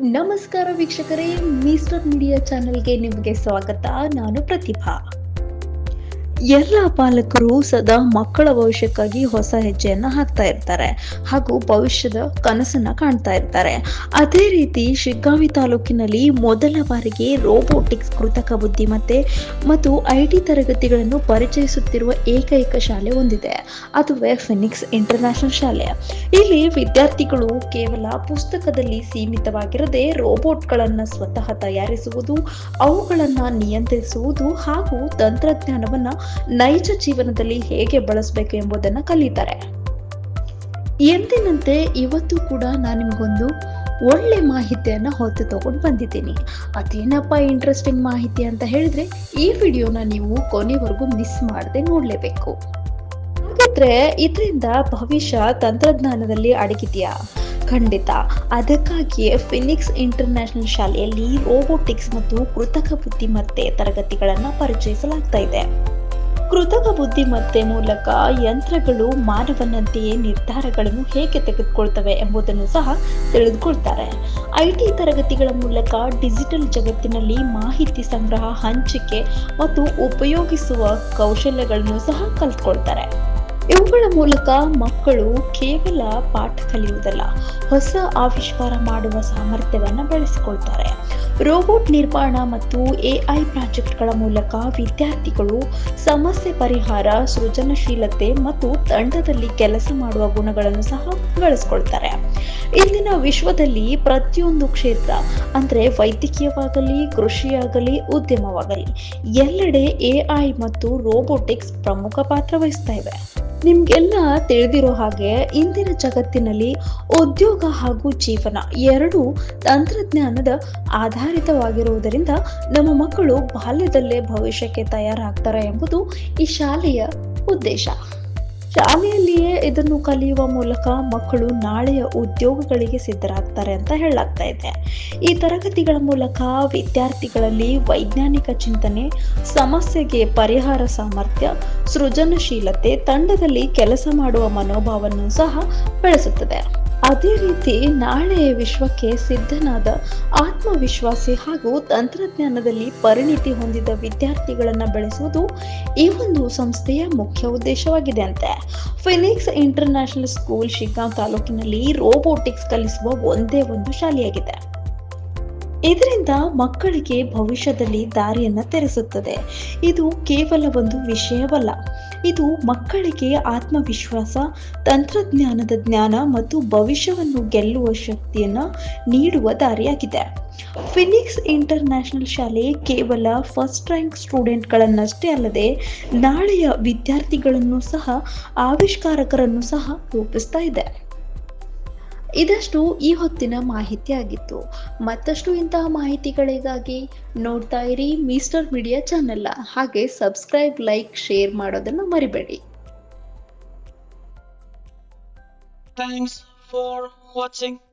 ನಮಸ್ಕಾರ ವೀಕ್ಷಕರೇ ಮೀಸ್ಟರ್ ಮೀಡಿಯಾ ಚಾನೆಲ್ಗೆ ನಿಮಗೆ ಸ್ವಾಗತ. ನಾನು ಪ್ರತಿಭಾ. ಎಲ್ಲ ಪಾಲಕರು ಸದಾ ಮಕ್ಕಳ ಭವಿಷ್ಯಕ್ಕಾಗಿ ಹೊಸ ಹೆಜ್ಜೆಯನ್ನ ಹಾಕ್ತಾ ಇರ್ತಾರೆ ಹಾಗೂ ಭವಿಷ್ಯದ ಕನಸನ್ನ ಕಾಣ್ತಾ ಇರ್ತಾರೆ. ಅದೇ ರೀತಿ ಶಿಗ್ಗಾವಿ ತಾಲೂಕಿನಲ್ಲಿ ಮೊದಲ ಬಾರಿಗೆ ರೋಬೋಟಿಕ್ಸ್ ಕೃತಕ ಬುದ್ಧಿಮತ್ತೆ ಮತ್ತು ಐ ತರಗತಿಗಳನ್ನು ಪರಿಚಯಿಸುತ್ತಿರುವ ಏಕೈಕ ಶಾಲೆ ಹೊಂದಿದೆ ಅದುವೇ ಫಿನಿಕ್ಸ್ ಇಂಟರ್ನ್ಯಾಷನಲ್ ಶಾಲೆ. ಇಲ್ಲಿ ವಿದ್ಯಾರ್ಥಿಗಳು ಕೇವಲ ಪುಸ್ತಕದಲ್ಲಿ ಸೀಮಿತವಾಗಿರದೆ ರೋಬೋಟ್ಗಳನ್ನು ಸ್ವತಃ ತಯಾರಿಸುವುದು, ಅವುಗಳನ್ನು ನಿಯಂತ್ರಿಸುವುದು ಹಾಗೂ ತಂತ್ರಜ್ಞಾನವನ್ನ ನೈಜ ಜೀವನದಲ್ಲಿ ಹೇಗೆ ಬಳಸಬೇಕು ಎಂಬುದನ್ನು ಕಲಿತಾರೆ. ಎಂದಿನಂತೆ ಇವತ್ತು ಕೂಡ ನಾನು ನಿಮಗೊಂದು ಒಳ್ಳೆ ಮಾಹಿತಿಯನ್ನ ಹೊತ್ತು ತಗೊಂಡು ಬಂದಿದ್ದೀನಿ. ಅದೇನಪ್ಪ ಇಂಟ್ರೆಸ್ಟಿಂಗ್ ಮಾಹಿತಿ ಅಂತ ಹೇಳಿದ್ರೆ ಈ ವಿಡಿಯೋನ ನೀವು ಕೊನೆವರೆಗೂ ಮಿಸ್ ಮಾಡದೆ ನೋಡಲೇಬೇಕು. ಹಾಗಾದ್ರೆ ಇದರಿಂದ ಭವಿಷ್ಯ ತಂತ್ರಜ್ಞಾನದಲ್ಲಿ ಅಡಗಿದೆಯಾ? ಖಂಡಿತ. ಅದಕ್ಕಾಗಿಯೇ ಫಿನಿಕ್ಸ್ ಇಂಟರ್ನ್ಯಾಷನಲ್ ಶಾಲೆಯಲ್ಲಿ ರೋಬೋಟಿಕ್ಸ್ ಮತ್ತು ಕೃತಕ ಬುದ್ಧಿಮತ್ತೆ ತರಗತಿಗಳನ್ನು ಪರಿಚಯಿಸಲಾಗ್ತಾ ಇದೆ. ಕೃತಕ ಬುದ್ಧಿಮತ್ತೆ ಮೂಲಕ ಯಂತ್ರಗಳು ಮಾನವನಂತೆಯೇ ನಿರ್ಧಾರಗಳನ್ನು ಹೇಗೆ ತೆಗೆದುಕೊಳ್ತವೆ ಎಂಬುದನ್ನು ಸಹ ತಿಳಿದುಕೊಳ್ತಾರೆ. ಐಟಿ ತರಗತಿಗಳ ಮೂಲಕ ಡಿಜಿಟಲ್ ಜಗತ್ತಿನಲ್ಲಿ ಮಾಹಿತಿ ಸಂಗ್ರಹ, ಹಂಚಿಕೆ ಮತ್ತು ಉಪಯೋಗಿಸುವ ಕೌಶಲ್ಯಗಳನ್ನು ಸಹ ಕಲ್ತ್ಕೊಳ್ತಾರೆ. ಇವುಗಳ ಮೂಲಕ ಮಕ್ಕಳು ಕೇವಲ ಪಾಠ ಕಲಿಯುವುದಲ್ಲ, ಹೊಸ ಆವಿಷ್ಕಾರ ಮಾಡುವ ಸಾಮರ್ಥ್ಯವನ್ನು ಬೆಳೆಸಿಕೊಳ್ತಾರೆ. ರೋಬೋಟ್ ನಿರ್ಮಾಣ ಮತ್ತು ಎಐ ಪ್ರಾಜೆಕ್ಟ್ಗಳ ಮೂಲಕ ವಿದ್ಯಾರ್ಥಿಗಳು ಸಮಸ್ಯೆ ಪರಿಹಾರ, ಸೃಜನಶೀಲತೆ ಮತ್ತು ತಂಡದಲ್ಲಿ ಕೆಲಸ ಮಾಡುವ ಗುಣಗಳನ್ನು ಸಹ ಬೆಳೆಸ್ಕೊಳ್ತಾರೆ. ಇಂದಿನ ವಿಶ್ವದಲ್ಲಿ ಪ್ರತಿಯೊಂದು ಕ್ಷೇತ್ರ, ಅಂದರೆ ವೈದ್ಯಕೀಯವಾಗಲಿ, ಕೃಷಿಯಾಗಲಿ, ಉದ್ಯಮವಾಗಲಿ, ಎಲ್ಲೆಡೆ ಎಐ ಮತ್ತು ರೋಬೋಟಿಕ್ಸ್ ಪ್ರಮುಖ ಪಾತ್ರ ವಹಿಸ್ತಾ ಇವೆ. ನಿಮ್ಗೆಲ್ಲ ತಿಳಿದಿರೋ ಹಾಗೆ ಇಂದಿನ ಜಗತ್ತಿನಲ್ಲಿ ಉದ್ಯೋಗ ಹಾಗೂ ಜೀವನ ಎರಡು ತಂತ್ರಜ್ಞಾನದ ಆಧಾರಿತವಾಗಿರುವುದರಿಂದ ನಮ್ಮ ಮಕ್ಕಳು ಬಾಲ್ಯದಲ್ಲೇ ಭವಿಷ್ಯಕ್ಕೆ ತಯಾರಾಗ್ತಾರೆ ಎಂಬುದು ಈ ಶಾಲೆಯ ಉದ್ದೇಶ. ಶಾಲೆಯಲ್ಲಿಯೇ ಇದನ್ನು ಕಲಿಯುವ ಮೂಲಕ ಮಕ್ಕಳು ನಾಳೆಯ ಉದ್ಯೋಗಗಳಿಗೆ ಸಿದ್ಧರಾಗ್ತಾರೆ ಅಂತ ಹೇಳಲಾಗ್ತಾ ಇದೆ. ಈ ತರಗತಿಗಳ ಮೂಲಕ ವಿದ್ಯಾರ್ಥಿಗಳಲ್ಲಿ ವೈಜ್ಞಾನಿಕ ಚಿಂತನೆ, ಸಮಸ್ಯೆಗೆ ಪರಿಹಾರ ಸಾಮರ್ಥ್ಯ, ಸೃಜನಶೀಲತೆ, ತಂಡದಲ್ಲಿ ಕೆಲಸ ಮಾಡುವ ಮನೋಭಾವವನ್ನು ಸಹ ಬೆಳೆಸುತ್ತದೆ. ಅದೇ ರೀತಿ ನಾಳೆ ವಿಶ್ವಕ್ಕೆ ಸಿದ್ಧನಾದ ಆತ್ಮವಿಶ್ವಾಸಿ ಹಾಗೂ ತಂತ್ರಜ್ಞಾನದಲ್ಲಿ ಪರಿಣಿತಿ ಹೊಂದಿದ ವಿದ್ಯಾರ್ಥಿಗಳನ್ನು ಬೆಳೆಸುವುದು ಈ ಒಂದು ಸಂಸ್ಥೆಯ ಮುಖ್ಯ ಉದ್ದೇಶವಾಗಿದೆ ಅಂತೆ ಫಿನಿಕ್ಸ್ ಇಂಟರ್ನ್ಯಾಷನಲ್ ಸ್ಕೂಲ್ ಶಿಗ್ಗಾಂವ್ ತಾಲೂಕಿನಲ್ಲಿ ರೋಬೋಟಿಕ್ಸ್ ಕಲಿಸುವ ಒಂದೇ ಒಂದು ಶಾಲೆಯಾಗಿದೆ. ಇದರಿಂದ ಮಕ್ಕಳಿಗೆ ಭವಿಷ್ಯದಲ್ಲಿ ದಾರಿಯನ್ನು ತೆರೆಸುತ್ತದೆ. ಇದು ಕೇವಲ ಒಂದು ವಿಷಯವಲ್ಲ. ಇದು ಮಕ್ಕಳಿಗೆ ಆತ್ಮವಿಶ್ವಾಸ, ತಂತ್ರಜ್ಞಾನದ ಜ್ಞಾನ ಮತ್ತು ಭವಿಷ್ಯವನ್ನು ಗೆಲ್ಲುವ ಶಕ್ತಿಯನ್ನು ನೀಡುವ ದಾರಿಯಾಗಿದೆ. ಫಿನಿಕ್ಸ್ ಇಂಟರ್ನ್ಯಾಷನಲ್ ಶಾಲೆ ಕೇವಲ ಫಸ್ಟ್ ರ್ಯಾಂಕ್ ಸ್ಟೂಡೆಂಟ್ಗಳನ್ನಷ್ಟೇ ಅಲ್ಲದೆ, ನಾಳೆಯ ವಿದ್ಯಾರ್ಥಿಗಳನ್ನು ಸಹ ಆವಿಷ್ಕಾರಕರನ್ನು ಸಹ ರೂಪಿಸ್ತಾ ಇದೆ. ಇದಷ್ಟು ಈ ಹೊತ್ತಿನ ಮಾಹಿತಿ ಆಗಿತ್ತು. ಮತ್ತಷ್ಟು ಇಂತಹ ಮಾಹಿತಿಗಳಿಗಾಗಿ ನೋಡ್ತಾ ಇರಿ ಮಿಸ್ಟರ್ ಮೀಡಿಯಾ ಚಾನೆಲ್ ಹಾಗೆ ಸಬ್ಸ್ಕ್ರೈಬ್, ಲೈಕ್, ಶೇರ್ ಮಾಡೋದನ್ನು ಮರಿಬೇಡಿ. Thanks for watching.